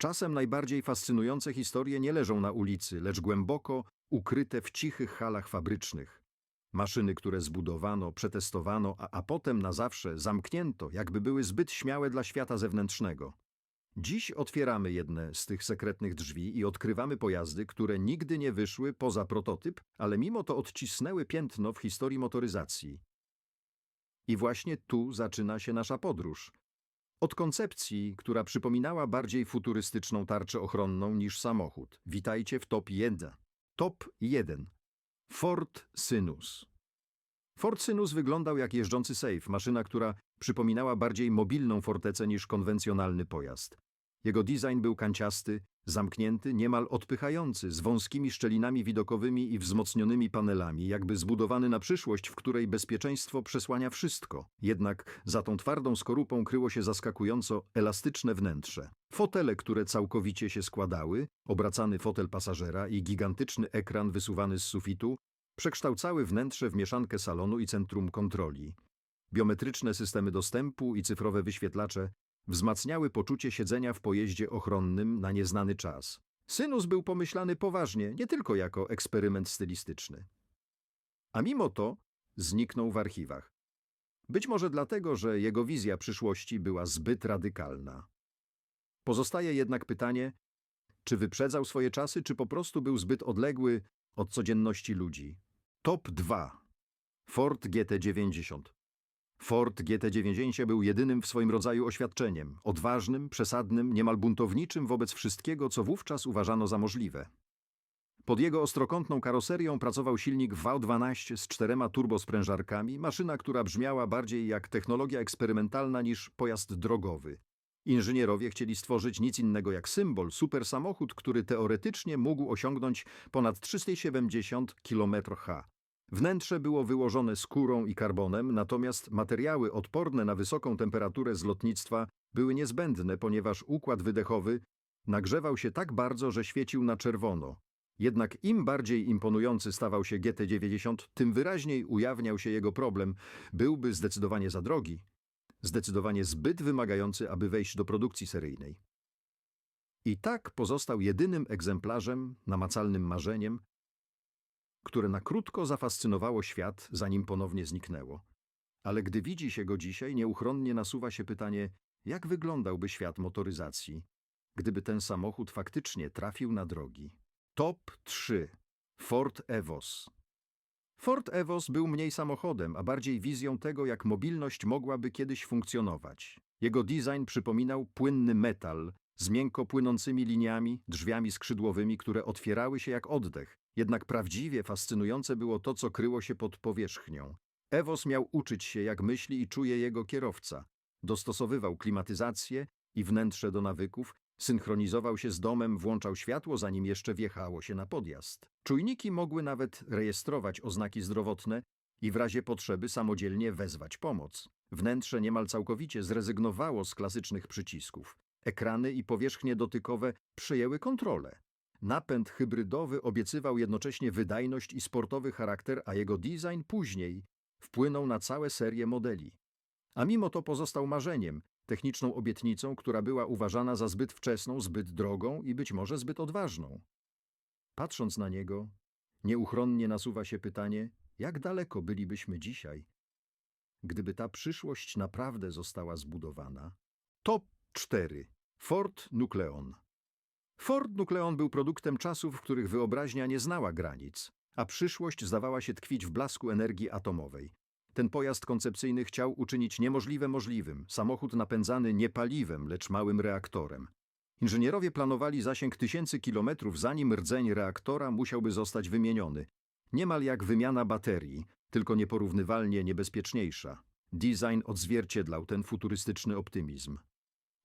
Czasem najbardziej fascynujące historie nie leżą na ulicy, lecz głęboko ukryte w cichych halach fabrycznych. Maszyny, które zbudowano, przetestowano, a, a potem na zawsze zamknięto, jakby były zbyt śmiałe dla świata zewnętrznego. Dziś otwieramy jedne z tych sekretnych drzwi i odkrywamy pojazdy, które nigdy nie wyszły poza prototyp, ale mimo to odcisnęły piętno w historii motoryzacji. I właśnie tu zaczyna się nasza podróż. Od koncepcji, która przypominała bardziej futurystyczną tarczę ochronną niż samochód. Witajcie w top 1. Top 1. Ford Synus. Ford Synus wyglądał jak jeżdżący safe, maszyna, która przypominała bardziej mobilną fortecę niż konwencjonalny pojazd. Jego design był kanciasty, zamknięty, niemal odpychający, z wąskimi szczelinami widokowymi i wzmocnionymi panelami, jakby zbudowany na przyszłość, w której bezpieczeństwo przesłania wszystko. Jednak za tą twardą skorupą kryło się zaskakująco elastyczne wnętrze. Fotele, które całkowicie się składały, obracany fotel pasażera i gigantyczny ekran wysuwany z sufitu, przekształcały wnętrze w mieszankę salonu i centrum kontroli. Biometryczne systemy dostępu i cyfrowe wyświetlacze wzmacniały poczucie siedzenia w pojeździe ochronnym na nieznany czas. Synus był pomyślany poważnie, nie tylko jako eksperyment stylistyczny. A mimo to zniknął w archiwach. Być może dlatego, że jego wizja przyszłości była zbyt radykalna. Pozostaje jednak pytanie, czy wyprzedzał swoje czasy, czy po prostu był zbyt odległy od codzienności ludzi. Top 2. Ford GT90. Ford GT90 był jedynym w swoim rodzaju oświadczeniem, odważnym, przesadnym, niemal buntowniczym wobec wszystkiego, co wówczas uważano za możliwe. Pod jego ostrokątną karoserią pracował silnik V12 z czterema turbosprężarkami, maszyna, która brzmiała bardziej jak technologia eksperymentalna niż pojazd drogowy. Inżynierowie chcieli stworzyć nic innego jak symbol, super samochód, który teoretycznie mógł osiągnąć ponad 370 km/h. Wnętrze było wyłożone skórą i karbonem, natomiast materiały odporne na wysoką temperaturę z lotnictwa były niezbędne, ponieważ układ wydechowy nagrzewał się tak bardzo, że świecił na czerwono. Jednak im bardziej imponujący stawał się GT90, tym wyraźniej ujawniał się jego problem. Byłby zdecydowanie za drogi, zdecydowanie zbyt wymagający, aby wejść do produkcji seryjnej. I tak pozostał jedynym egzemplarzem, namacalnym marzeniem, które na krótko zafascynowało świat, zanim ponownie zniknęło. Ale gdy widzi się go dzisiaj, nieuchronnie nasuwa się pytanie, jak wyglądałby świat motoryzacji, gdyby ten samochód faktycznie trafił na drogi. Top 3. Ford Evos. Ford Evos był mniej samochodem, a bardziej wizją tego, jak mobilność mogłaby kiedyś funkcjonować. Jego design przypominał płynny metal z miękko płynącymi liniami, drzwiami skrzydłowymi, które otwierały się jak oddech. Jednak prawdziwie fascynujące było to, co kryło się pod powierzchnią. Evos miał uczyć się, jak myśli i czuje jego kierowca. Dostosowywał klimatyzację i wnętrze do nawyków, synchronizował się z domem, włączał światło, zanim jeszcze wjechało się na podjazd. Czujniki mogły nawet rejestrować oznaki zdrowotne i w razie potrzeby samodzielnie wezwać pomoc. Wnętrze niemal całkowicie zrezygnowało z klasycznych przycisków. Ekrany i powierzchnie dotykowe przejęły kontrolę. Napęd hybrydowy obiecywał jednocześnie wydajność i sportowy charakter, a jego design później wpłynął na całe serię modeli. A mimo to pozostał marzeniem, techniczną obietnicą, która była uważana za zbyt wczesną, zbyt drogą i być może zbyt odważną. Patrząc na niego, nieuchronnie nasuwa się pytanie, jak daleko bylibyśmy dzisiaj, gdyby ta przyszłość naprawdę została zbudowana. Top 4. Ford Nucleon. Ford Nucleon był produktem czasów, w których wyobraźnia nie znała granic, a przyszłość zdawała się tkwić w blasku energii atomowej. Ten pojazd koncepcyjny chciał uczynić niemożliwe możliwym, samochód napędzany nie paliwem, lecz małym reaktorem. Inżynierowie planowali zasięg tysięcy kilometrów, zanim rdzeń reaktora musiałby zostać wymieniony. Niemal jak wymiana baterii, tylko nieporównywalnie niebezpieczniejsza. Design odzwierciedlał ten futurystyczny optymizm.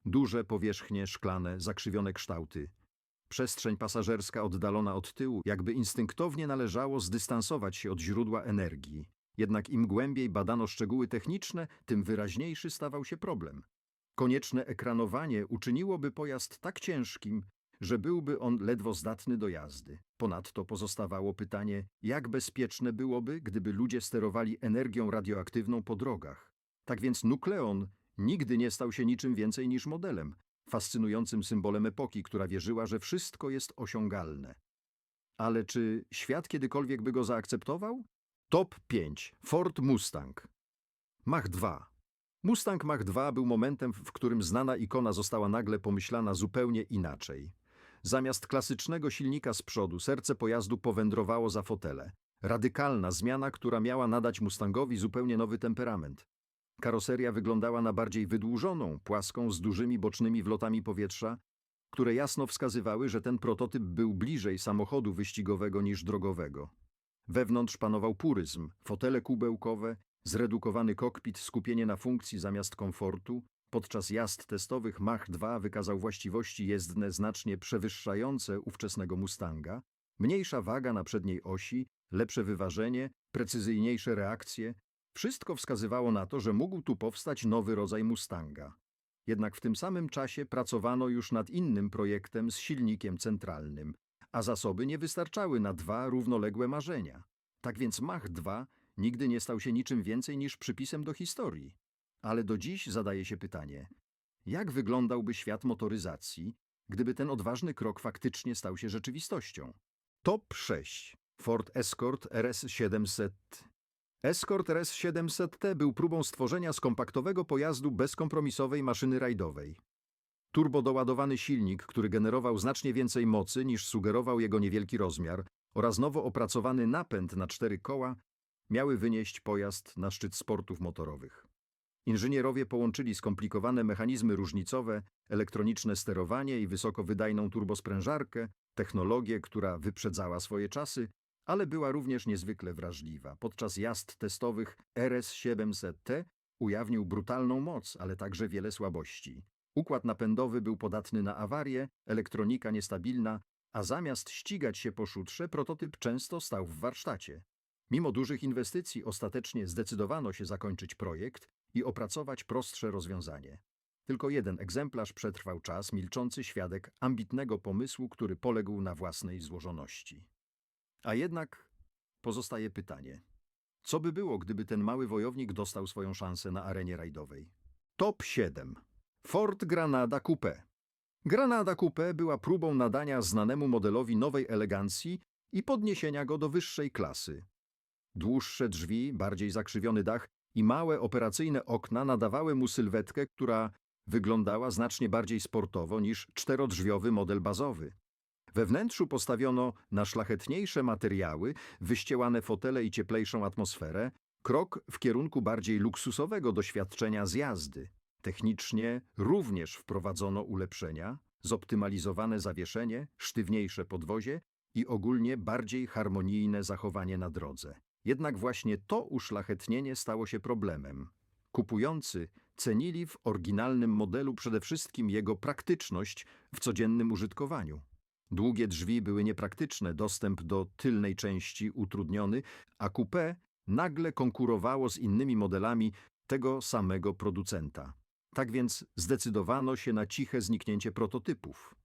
Duże powierzchnie szklane, zakrzywione kształty. Przestrzeń pasażerska oddalona od tyłu, jakby instynktownie należało zdystansować się od źródła energii. Jednak im głębiej badano szczegóły techniczne, tym wyraźniejszy stawał się problem. Konieczne ekranowanie uczyniłoby pojazd tak ciężkim, że byłby on ledwo zdatny do jazdy. Ponadto pozostawało pytanie, jak bezpieczne byłoby, gdyby ludzie sterowali energią radioaktywną po drogach. Tak więc nukleon nigdy nie stał się niczym więcej niż modelem. Fascynującym symbolem epoki, która wierzyła, że wszystko jest osiągalne. Ale czy świat kiedykolwiek by go zaakceptował? Top 5. Ford Mustang. Mach 2. Mustang Mach 2 był momentem, w którym znana ikona została nagle pomyślana zupełnie inaczej. Zamiast klasycznego silnika z przodu, serce pojazdu powędrowało za fotele. Radykalna zmiana, która miała nadać Mustangowi zupełnie nowy temperament. Karoseria wyglądała na bardziej wydłużoną, płaską, z dużymi bocznymi wlotami powietrza, które jasno wskazywały, że ten prototyp był bliżej samochodu wyścigowego niż drogowego. Wewnątrz panował puryzm, fotele kubełkowe, zredukowany kokpit, skupienie na funkcji zamiast komfortu. Podczas jazd testowych Mach 2 wykazał właściwości jezdne znacznie przewyższające ówczesnego Mustanga, mniejsza waga na przedniej osi, lepsze wyważenie, precyzyjniejsze reakcje. Wszystko wskazywało na to, że mógł tu powstać nowy rodzaj Mustanga. Jednak w tym samym czasie pracowano już nad innym projektem z silnikiem centralnym, a zasoby nie wystarczały na dwa równoległe marzenia. Tak więc Mach 2 nigdy nie stał się niczym więcej niż przypisem do historii. Ale do dziś zadaje się pytanie, jak wyglądał świat motoryzacji, gdyby ten odważny krok faktycznie stał się rzeczywistością? Top 6. Ford Escort RS 700 Escort RS 700T był próbą stworzenia skompaktowego pojazdu bezkompromisowej maszyny rajdowej. Turbodoładowany silnik, który generował znacznie więcej mocy niż sugerował jego niewielki rozmiar oraz nowo opracowany napęd na cztery koła miały wynieść pojazd na szczyt sportów motorowych. Inżynierowie połączyli skomplikowane mechanizmy różnicowe, elektroniczne sterowanie i wysokowydajną turbosprężarkę, technologię, która wyprzedzała swoje czasy, ale była również niezwykle wrażliwa. Podczas jazd testowych RS-700T ujawnił brutalną moc, ale także wiele słabości. Układ napędowy był podatny na awarie, elektronika niestabilna, a zamiast ścigać się po szutrze, prototyp często stał w warsztacie. Mimo dużych inwestycji ostatecznie zdecydowano się zakończyć projekt i opracować prostsze rozwiązanie. Tylko jeden egzemplarz przetrwał czas, milczący świadek ambitnego pomysłu, który poległ na własnej złożoności. A jednak pozostaje pytanie. Co by było, gdyby ten mały wojownik dostał swoją szansę na arenie rajdowej? Top 7. Ford Granada Coupe. Granada Coupe była próbą nadania znanemu modelowi nowej elegancji i podniesienia go do wyższej klasy. Dłuższe drzwi, bardziej zakrzywiony dach i małe operacyjne okna nadawały mu sylwetkę, która wyglądała znacznie bardziej sportowo niż czterodrzwiowy model bazowy. We wnętrzu postawiono na szlachetniejsze materiały, wyściełane fotele i cieplejszą atmosferę, krok w kierunku bardziej luksusowego doświadczenia z jazdy. Technicznie również wprowadzono ulepszenia, zoptymalizowane zawieszenie, sztywniejsze podwozie i ogólnie bardziej harmonijne zachowanie na drodze. Jednak właśnie to uszlachetnienie stało się problemem. Kupujący cenili w oryginalnym modelu przede wszystkim jego praktyczność w codziennym użytkowaniu. Długie drzwi były niepraktyczne, dostęp do tylnej części utrudniony, a coupé nagle konkurowało z innymi modelami tego samego producenta. Tak więc zdecydowano się na ciche zniknięcie prototypów.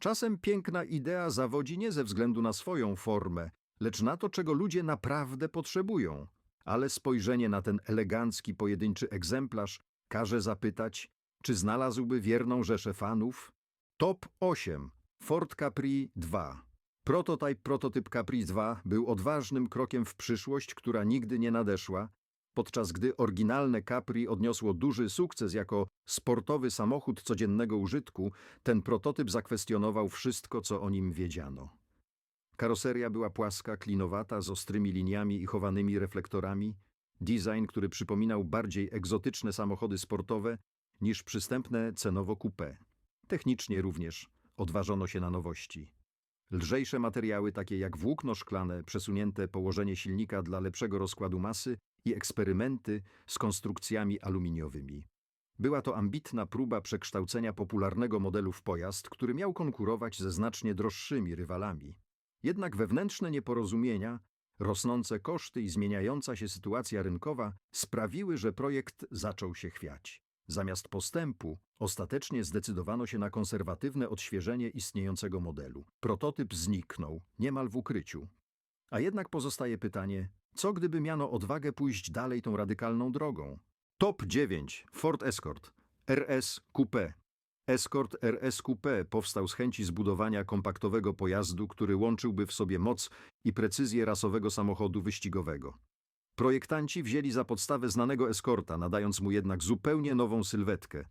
Czasem piękna idea zawodzi nie ze względu na swoją formę, lecz na to, czego ludzie naprawdę potrzebują. Ale spojrzenie na ten elegancki, pojedynczy egzemplarz każe zapytać, czy znalazłby wierną rzeszę fanów? Top 8. Ford Capri 2. Prototyp prototyp Capri 2 był odważnym krokiem w przyszłość, która nigdy nie nadeszła, podczas gdy oryginalne Capri odniosło duży sukces jako sportowy samochód codziennego użytku, ten prototyp zakwestionował wszystko, co o nim wiedziano. Karoseria była płaska, klinowata, z ostrymi liniami i chowanymi reflektorami, design, który przypominał bardziej egzotyczne samochody sportowe niż przystępne cenowo coupé. Technicznie również odważono się na nowości. Lżejsze materiały, takie jak włókno szklane, przesunięte położenie silnika dla lepszego rozkładu masy i eksperymenty z konstrukcjami aluminiowymi. Była to ambitna próba przekształcenia popularnego modelu w pojazd, który miał konkurować ze znacznie droższymi rywalami. Jednak wewnętrzne nieporozumienia, rosnące koszty i zmieniająca się sytuacja rynkowa sprawiły, że projekt zaczął się chwiać. Zamiast postępu, ostatecznie zdecydowano się na konserwatywne odświeżenie istniejącego modelu. Prototyp zniknął, niemal w ukryciu. A jednak pozostaje pytanie, co gdyby miano odwagę pójść dalej tą radykalną drogą? Top 9. Ford Escort. RS Coupé. Escort RSQP powstał z chęci zbudowania kompaktowego pojazdu, który łączyłby w sobie moc i precyzję rasowego samochodu wyścigowego. Projektanci wzięli za podstawę znanego Escorta, nadając mu jednak zupełnie nową sylwetkę.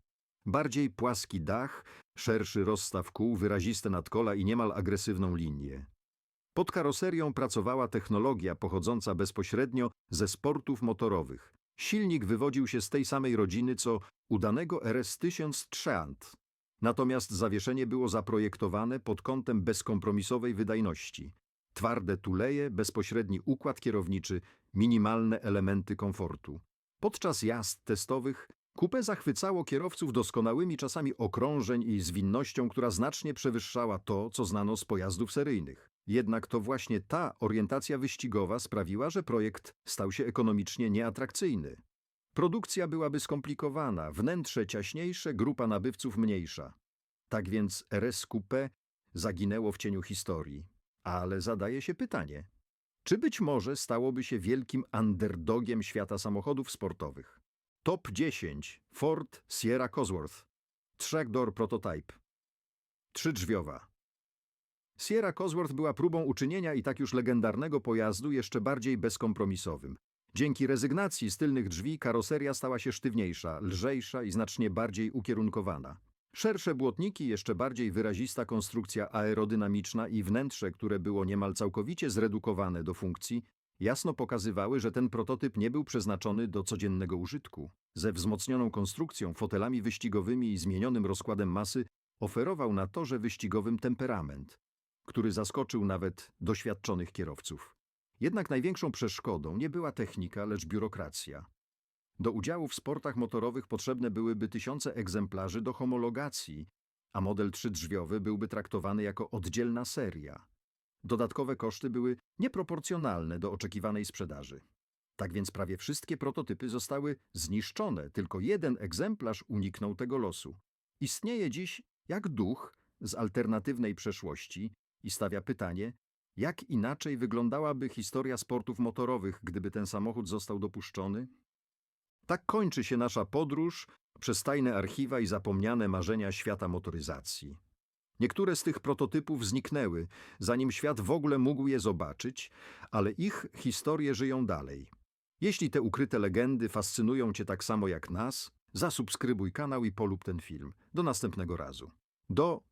Bardziej płaski dach, szerszy rozstaw kół, wyraziste nadkola i niemal agresywną linię. Pod karoserią pracowała technologia pochodząca bezpośrednio ze sportów motorowych. Silnik wywodził się z tej samej rodziny co udanego RS-1000 Trent. Natomiast zawieszenie było zaprojektowane pod kątem bezkompromisowej wydajności. Twarde tuleje, bezpośredni układ kierowniczy, minimalne elementy komfortu. Podczas jazd testowych Coupe zachwycało kierowców doskonałymi czasami okrążeń i zwinnością, która znacznie przewyższała to, co znano z pojazdów seryjnych. Jednak to właśnie ta orientacja wyścigowa sprawiła, że projekt stał się ekonomicznie nieatrakcyjny. Produkcja byłaby skomplikowana, wnętrze ciaśniejsze, grupa nabywców mniejsza. Tak więc RS Coupe zaginęło w cieniu historii. Ale zadaje się pytanie, czy być może stałoby się wielkim underdogiem świata samochodów sportowych? Top 10 Ford Sierra Cosworth Trackdoor Prototype Trzydrzwiowa Sierra Cosworth była próbą uczynienia i tak już legendarnego pojazdu jeszcze bardziej bezkompromisowym. Dzięki rezygnacji z tylnych drzwi karoseria stała się sztywniejsza, lżejsza i znacznie bardziej ukierunkowana. Szersze błotniki, jeszcze bardziej wyrazista konstrukcja aerodynamiczna i wnętrze, które było niemal całkowicie zredukowane do funkcji, jasno pokazywały, że ten prototyp nie był przeznaczony do codziennego użytku. Ze wzmocnioną konstrukcją, fotelami wyścigowymi i zmienionym rozkładem masy oferował na torze wyścigowym temperament, który zaskoczył nawet doświadczonych kierowców. Jednak największą przeszkodą nie była technika, lecz biurokracja. Do udziału w sportach motorowych potrzebne byłyby tysiące egzemplarzy do homologacji, a model trzydrzwiowy byłby traktowany jako oddzielna seria. Dodatkowe koszty były nieproporcjonalne do oczekiwanej sprzedaży. Tak więc prawie wszystkie prototypy zostały zniszczone, tylko jeden egzemplarz uniknął tego losu. Istnieje dziś jak duch z alternatywnej przeszłości i stawia pytanie, jak inaczej wyglądałaby historia sportów motorowych, gdyby ten samochód został dopuszczony? Tak kończy się nasza podróż przez tajne archiwa i zapomniane marzenia świata motoryzacji. Niektóre z tych prototypów zniknęły, zanim świat w ogóle mógł je zobaczyć, ale ich historie żyją dalej. Jeśli te ukryte legendy fascynują Cię tak samo jak nas, zasubskrybuj kanał i polub ten film. Do następnego razu. Do